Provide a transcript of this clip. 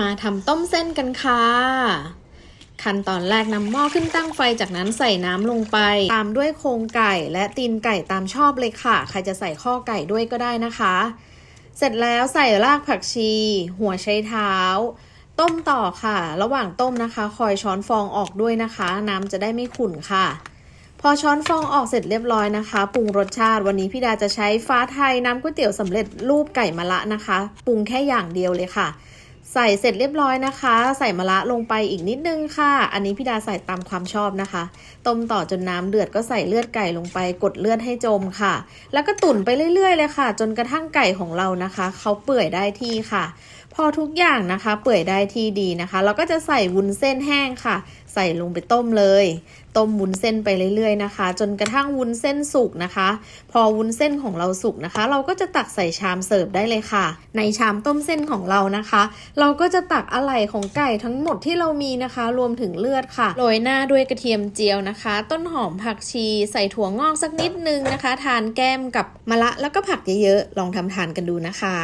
มาทำต้มเส้นกันค่ะ ขั้นตอนแรกนำหม้อขึ้นตั้งไฟจากนั้นใส่น้ำลงไป ตามด้วยโครงไก่และตีนไก่ตามชอบเลยค่ะ ใครจะใส่ข้อไก่ด้วยก็ได้นะคะ เสร็จแล้วใส่รากผักชี หัวไชเท้า ต้มต่อค่ะ ระหว่างต้มนะคะ คอยช้อนฟองออกด้วยนะคะ น้ำจะได้ไม่ขุ่นค่ะพอช้อนฟองออกเสร็จเรียบร้อยนะคะปรุงรสชาติวันนี้พี่ดาจะใช้ฟ้าไทยน้ำก๋วยเตี๋ยวสำเร็จรูปไก่มะละนะคะปรุงแค่อย่างเดียวเลยค่ะ ใส่เสร็จเรียบร้อยนะคะ ใส่มะระลงไปอีกนิดนึงค่ะ อันนี้พี่ดาใส่ตามความชอบนะคะ ต้มต่อจนน้ำเดือดก็ใส่เลือดไก่ลงไป กดเลือดให้จมค่ะ แล้วก็ตุ๋นไปเรื่อยๆเลยค่ะ จนกระทั่งไก่ของเรานะคะเขาเปื่อยได้ที่ค่ะ พอทุกอย่างนะคะ เปื่อยได้ที่ดีนะคะ เราก็จะใส่วุ้นเส้นแห้งค่ะ ใส่ลงไปต้มเลย ต้มวุ้นเส้นไปเรื่อยๆนะคะ จนกระทั่งวุ้นเส้นสุกนะคะ พอวุ้นเส้นของเราสุกนะคะ เราก็จะตักใส่ชามเสิร์ฟได้เลยค่ะ ในชามต้มเส้นของเรานะคะ เราก็จะตักอะไหล่ของไก่ทั้งหมดที่เรามีนะคะ รวมถึงเลือดค่ะโรยหน้าด้วยกระเทียมเจียวนะคะ ต้นหอมผักชี ใส่ถั่วงอกสักนิดนึงนะคะ ทานแก้มกับมะระแล้วก็ผักเยอะๆลองทำทานกันดูนะคะ